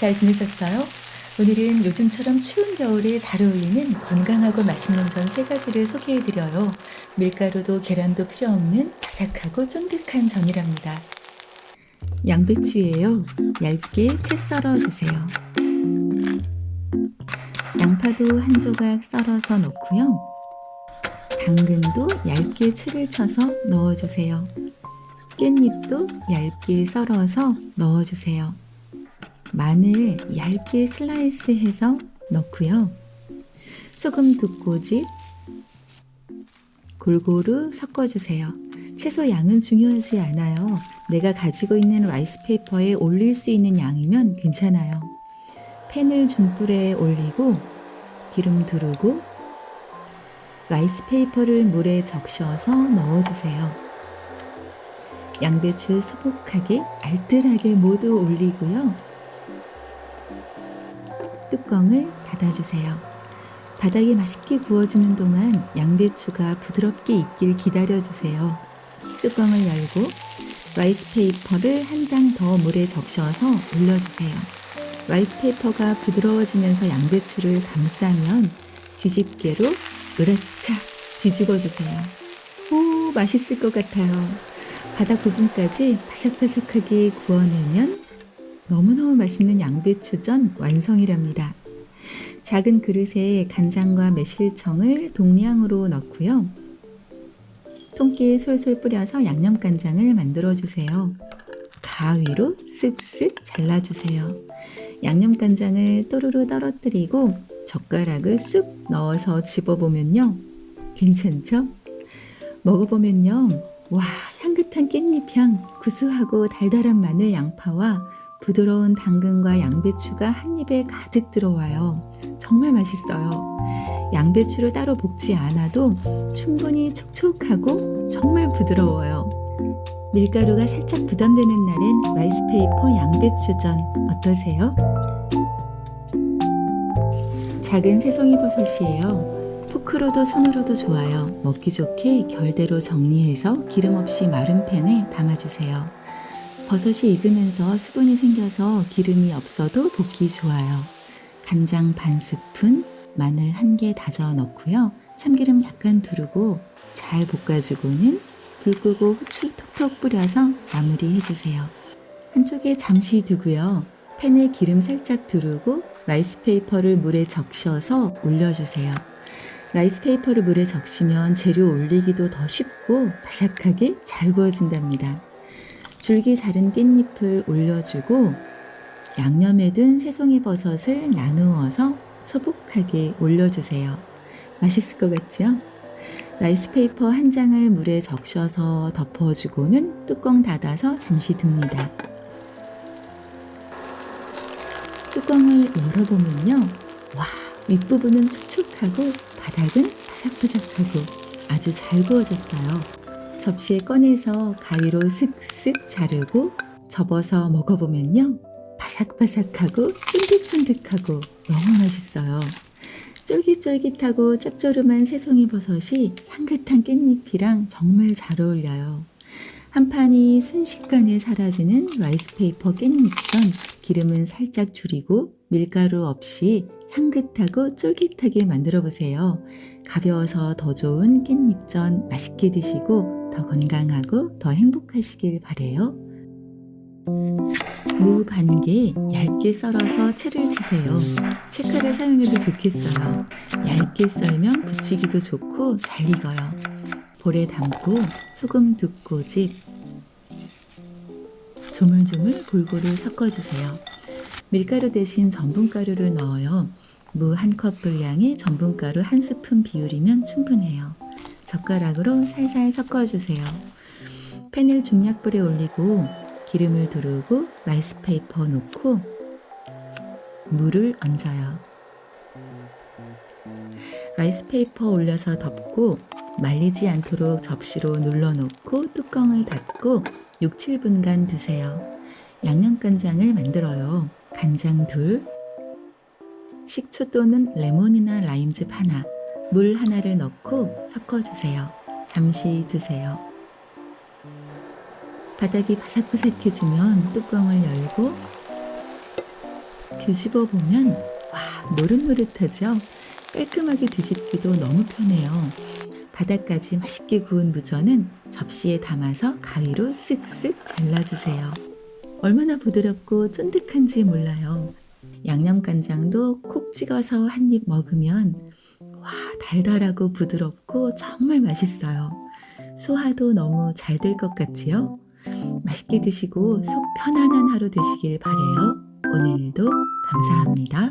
잘 지내셨어요? 오늘은 요즘처럼 추운 겨울에 잘 어울리는 건강하고 맛있는 전 세 가지를 소개해드려요. 밀가루도 계란도 필요 없는 바삭하고 쫀득한 전이랍니다. 양배추예요. 얇게 채 썰어주세요. 양파도 한 조각 썰어서 넣고요. 당근도 얇게 채를 쳐서 넣어주세요. 깻잎도 얇게 썰어서 넣어주세요. 마늘 얇게 슬라이스해서 넣고요. 소금 두 꼬집 골고루 섞어주세요. 채소 양은 중요하지 않아요. 내가 가지고 있는 라이스페이퍼에 올릴 수 있는 양이면 괜찮아요. 팬을 중불에 올리고 기름 두르고 라이스페이퍼를 물에 적셔서 넣어주세요. 양배추 소복하게 알뜰하게 모두 올리고요. 뚜껑을 닫아주세요. 바닥이 맛있게 구워지는 동안 양배추가 부드럽게 익길 기다려주세요. 뚜껑을 열고 라이스 페이퍼를 한 장 더 물에 적셔서 올려주세요. 라이스 페이퍼가 부드러워지면서 양배추를 감싸면 뒤집개로 으라차 뒤집어주세요. 오, 맛있을 것 같아요. 바닥 부분까지 바삭바삭하게 구워내면 너무너무 맛있는 양배추전 완성이랍니다. 작은 그릇에 간장과 매실청을 동량으로 넣고요. 통깨에 솔솔 뿌려서 양념간장을 만들어 주세요. 가위로 쓱쓱 잘라주세요. 양념간장을 또르르 떨어뜨리고 젓가락을 쑥 넣어서 집어보면요. 괜찮죠? 먹어보면요. 와, 향긋한 깻잎 향, 구수하고 달달한 마늘 양파와 부드러운 당근과 양배추가 한 입에 가득 들어와요. 정말 맛있어요. 양배추를 따로 볶지 않아도 충분히 촉촉하고 정말 부드러워요. 밀가루가 살짝 부담되는 날엔 라이스페이퍼 양배추전 어떠세요? 작은 새송이 버섯이에요. 포크로도 손으로도 좋아요. 먹기 좋게 결대로 정리해서 기름 없이 마른 팬에 담아주세요. 버섯이 익으면서 수분이 생겨서 기름이 없어도 볶기 좋아요. 간장 반 스푼, 마늘 한 개 다져 넣고요. 참기름 약간 두르고 잘 볶아주고는 불 끄고 후추 톡톡 뿌려서 마무리 해주세요. 한쪽에 잠시 두고요. 팬에 기름 살짝 두르고 라이스페이퍼를 물에 적셔서 올려주세요. 라이스페이퍼를 물에 적시면 재료 올리기도 더 쉽고 바삭하게 잘 구워진답니다. 줄기 자른 깻잎을 올려주고 양념에 든 새송이 버섯을 나누어서 소복하게 올려주세요. 맛있을 것 같죠? 라이스페이퍼 한 장을 물에 적셔서 덮어주고는 뚜껑 닫아서 잠시 둡니다. 뚜껑을 열어보면요. 와, 윗부분은 촉촉하고 바닥은 바삭바삭하고 아주 잘 구워졌어요. 접시에 꺼내서 가위로 슥슥 자르고 접어서 먹어보면요. 바삭바삭하고 쫀득쫀득하고 너무 맛있어요. 쫄깃쫄깃하고 짭조름한 새송이 버섯이 향긋한 깻잎이랑 정말 잘 어울려요. 한 판이 순식간에 사라지는 라이스페이퍼 깻잎전 기름은 살짝 줄이고 밀가루 없이 향긋하고 쫄깃하게 만들어 보세요. 가벼워서 더 좋은 깻잎전 맛있게 드시고 더 건강하고 더 행복하시길 바래요. 무 반개 얇게 썰어서 채를 치세요. 채칼을 사용해도 좋겠어요. 얇게 썰면 부치기도 좋고 잘 익어요. 볼에 담고 소금 두 꼬집 조물조물 골고루 섞어주세요. 밀가루 대신 전분가루를 넣어요. 무 한 컵 분량에 전분가루 한 스푼 비율이면 충분해요. 젓가락으로 살살 섞어주세요. 팬을 중약불에 올리고 기름을 두르고 라이스페이퍼 놓고 물을 얹어요. 라이스페이퍼 올려서 덮고 말리지 않도록 접시로 눌러놓고 뚜껑을 닫고 6, 7분간 두세요. 양념간장을 만들어요. 간장 둘, 식초 또는 레몬이나 라임즙 하나, 물 하나를 넣고 섞어주세요. 잠시 두세요. 바닥이 바삭바삭해지면 뚜껑을 열고 뒤집어 보면 와 노릇노릇하죠. 깔끔하게 뒤집기도 너무 편해요. 바닥까지 맛있게 구운 무전은 접시에 담아서 가위로 쓱쓱 잘라주세요. 얼마나 부드럽고 쫀득한지 몰라요. 양념간장도 콕 찍어서 한 입 먹으면 와 달달하고 부드럽고 정말 맛있어요. 소화도 너무 잘 될 것 같지요? 맛있게 드시고 속 편안한 하루 되시길 바래요. 오늘도 감사합니다.